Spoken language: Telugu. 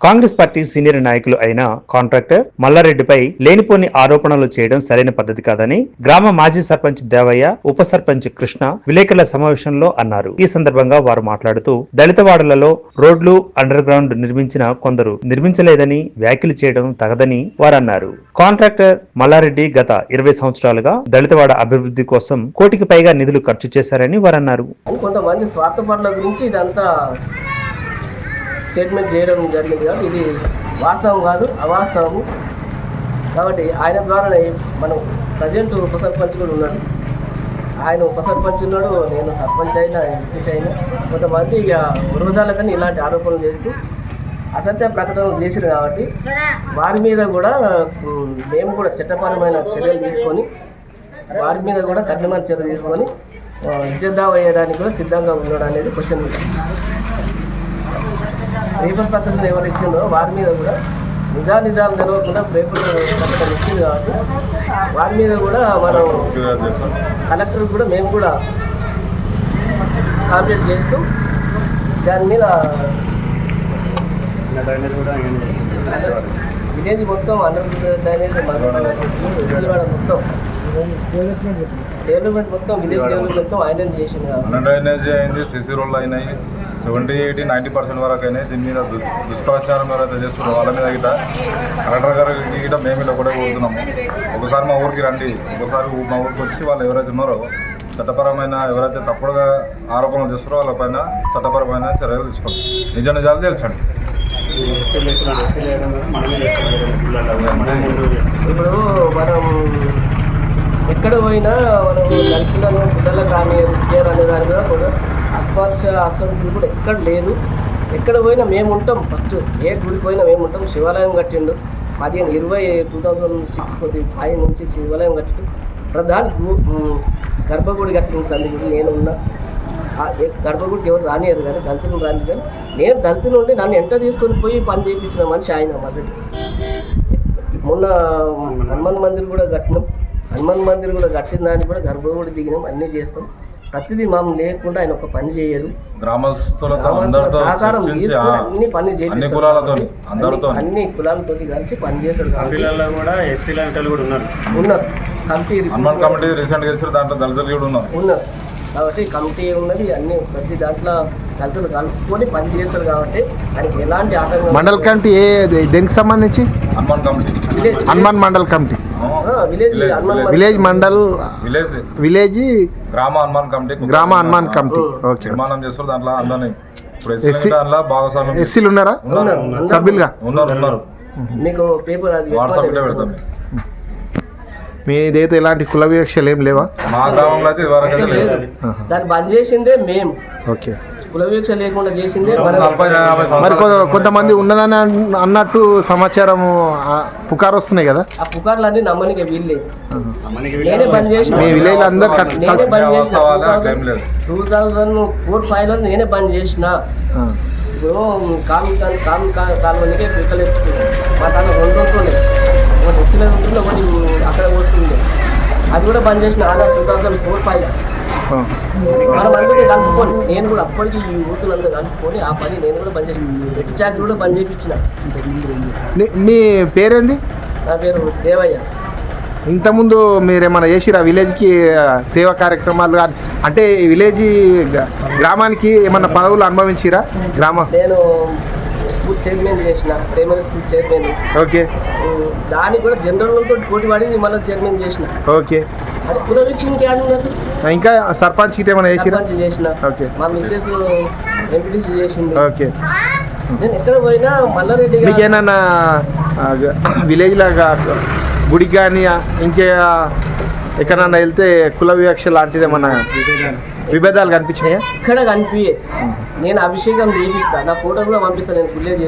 కాంగ్రెస్ పార్టీ సీనియర్ నాయకులు అయిన కాంట్రాక్టర్ మల్లారెడ్డిపై లేనిపోని ఆరోపణలు చేయడం సరైన పద్ధతి కాదని గ్రామ మాజీ సర్పంచ్ దేవయ్య ఉప సర్పంచ్ కృష్ణ విలేకరుల సమావేశంలో అన్నారు. ఈ సందర్భంగా వారు మాట్లాడుతూ దళిత వాడలలో రోడ్లు అండర్ గ్రౌండ్ నిర్మించిన కొందరు నిర్మించలేదని వ్యాఖ్యలు చేయడం తగదని వారన్నారు కాంట్రాక్టర్ మల్లారెడ్డి గత ఇరవై సంవత్సరాలుగా దళితవాడ అభివృద్ధి కోసం కోటికి పైగా నిధులు ఖర్చు చేశారని వారన్నారు కొంతమంది స్వార్థపరుల గురించి ఇదంతా స్టేట్మెంట్ చేయడం జరిగింది కాబట్టి ఇది వాస్తవం కాదు అవాస్తవము. కాబట్టి ఆయన ద్వారానే మనం ప్రజెంట్ ఉప సర్పంచ్ కూడా ఉన్నాడు ఆయన ఉప సర్పంచ్ ఉన్నాడు నేను సర్పంచ్ అయినా ఎంపీస్ అయినా. కొంతమంది ఇక వృధాలకని ఇలాంటి ఆరోపణలు చేస్తూ అసత్య ప్రకటనలు చేసిరు కాబట్టి వారి మీద కూడా మేము కూడా చట్టపరమైన చర్యలు తీసుకొని వారి మీద కూడా కఠినమైన చర్య తీసుకొని ఆ, వేయడానికి కూడా సిద్ధంగా ఉన్నాడు అనేది క్వశ్చన్. పేపర్ పత్రికలు ఎవరు ఇచ్చిందో వారి మీద కూడా నిజా నిజాలు తెలవకుండా పేపర్ పత్రికలు ఇచ్చింది కాబట్టి వారి మీద కూడా మనం కలెక్టర్ కూడా మేము కూడా కాంప్లైంట్ చేస్తూ దాని మీద విలేజ్ మొత్తం అండర్ డ్రైనేజ్ మొత్తం డెవలప్మెంట్ మొత్తం విలేజ్ ఆయన అయింది సిసి రోడ్లు అయినాయి సెవెంటీ ఎయిటీ నైంటీ పర్సెంట్ వరకు అయినాయి దీని మీద దుష్ప్రచారం ఎవరైతే చేస్తున్నారో వాళ్ళ మీద గిట కలెక్టర్ గారికి గిట మేము ఇలా కూడా కోరుతున్నాము ఒకసారి మా ఊరికి రండి ఒకసారి మా ఊరికి వచ్చి వాళ్ళు ఎవరైతే ఉన్నారో చట్టపరమైన ఎవరైతే తప్పుడుగా ఆరోపణలు చేస్తారో వాళ్ళపైన చట్టపరమైన చర్యలు తీసుకోండి నిజ నిజాలు తెలుసండి ఇప్పుడు మనం ఎక్కడ పోయినా మనం దళితులను పిల్లలకు కానీ విద్యలు అనే దాని మీద కూడా అస్పర్శ అసంతులు కూడా ఎక్కడ లేదు ఎక్కడ పోయినా మేము ఉంటాం ఫస్ట్. ఏ గుడికి పోయినా మేము ఉంటాం. శివాలయం కట్టిండు. పదిహేను ఇరవై టూ థౌజండ్ సిక్స్ కొద్ది ఫైవ్ నుంచి శివాలయం కట్టిండు. ప్రధాన గర్భగుడి కట్టిన సంది గుడి. నేను ఉన్నా. గర్భగుడికి ఎవరు రానియరు కానీ దళితులు రాని కానీ నేను దళితులు ఉండి నన్ను ఎంట తీసుకొని పోయి పని చేయించిన మనిషి ఆయన మొదటి మొన్న హనుమాన్ మందిర్ కూడా కట్టినాం. హనుమాన్ మందిర్ కూడా కట్టిన దాన్ని కూడా గర్భగుడి దిగినాం అన్నీ చేస్తాం. ప్రతిదీ మాము లేకుండా ఆయన ఒక పని సహకారం ఆ, అన్ని పని అన్ని. కులాలతో అందరితో అన్ని- కులాలతోటి కలిసి పని చేస్తాడు కూడా ఎస్సీ లాంటి కూడా ఉన్నారు. ఉన్నారు. కమిటీ హనుమాన్ కమిటీ రీసెంట్గా చేసారు దాంట్లో దళితులు కూడా ఉన్నారు. ఉన్నారు. కాబట్టి కమిటీ ఉన్నది అన్ని ప్రతి దాంట్లో దళితులు కలుపుకొని పని చేస్తారు కాబట్టి ఆయనకి ఎలాంటి ఆటంకం మండల్ కమిటీ ఏ దేనికి సంబంధించి? Hanuman committee. Hanuman mandal committee. Village mandal village. Village గ్రామ హనుమాన్ కమిటీ గ్రామ హనుమాన్ కమిటీ. ఓకే నిర్మాణం చేస్తారు దాంట్లో అందరినీ. ఎస్సీ దాంట్లో భాగస్వామ్యం ఎస్సీలు ఉన్నారా. సభ్యులుగా? ఉన్నారు ఉన్నారు. మీకు పేపర్ అది వాట్సాప్లో పెట్టమంటే పెడతాం. మీదైతే ఎలాంటి కుల వివక్షలు ఏం లేవా? మా గ్రామంలో అయితే దాన్ని బంద్ చేసిందే మేము ఓకే. కులవీక్ష లేకుండా చేసిందే మరి కొంతమంది ఉన్నదని అన్- అన్నట్టు సమాచారం పుకారు వస్తున్నాయి కదా? ఆ పుకార్లు అన్ని నమ్మనికి వీల్లేదు నేనే బంద్ చేసిన. మీ విలేజ్ అందరు కట్- నేనే కలిసి బంద్ చేసిన. వాస్తవాలు అట్లేం లేదు. టూ థౌజండ్ ఫోర్ ఫైవ్లో నేనే బంద్ చేసిన. ఇప్పుడు కాలు కాలు కాలు కాలువనికే పిక్కలు ఎత్తుతున్నాయి మా తన రెండు ఉంటుండే ఒకటి ఎస్సీలో ఉంటుండే ఒకటి అక్కడ పోతుండే. అది కూడా బంద్ చేసిన Aadhaar two thousand four five. మనం అందరినీ కలుపుకొని నేను కూడా అప్పటికి ఈ ఊతులందరూ కలుపుకొని ఆ పని నేను కూడా బంద్ చేసిన చాకరీ కూడా బంద్ చేయించిన. మీ పేరేంది? నా పేరు దేవయ్య. ఇంతకుముందు మీరు ఏమైనా చేసిరా విలేజ్కి సేవా కార్యక్రమాలు కానీ? అంటే ఈ విలేజ్ గ- గ్రామానికి ఏమన్నా పదవులు అనుభవించిరా? గ్రామ నేను స్కూల్ చైర్మన్ చేసిన ప్రైమరీ స్కూల్ చైర్మన్. ఓకే. దానికి కూడా జనరల్ తోటి పోటీ పడి మళ్ళీ చైర్మన్ చేసిన. ఓకే. అది ఇంకా సర్పంచ్ గిట్ట ఏమైనా చేసిరా? సర్పంచ్ చేసిన. ఓకే. మా మిస్సెస్ ఎంపీటీసీ చేసింది. ఓకే. నేను ఎక్కడ పోయినా మల్లారెడ్డి విలేజ్ లాగా గుడికి కానీ ఇంకే ఎక్కడన్నా వెళ్తే కుల వివక్ష లాంటిది ఏమన్నా విభేదాలు కనిపించినాయా? ఎక్కడ కనిపించేది నేను అభిషేకం చేపిస్తా. నా ఫోటో కూడా పంపిస్తాను నేను గుళ్ళే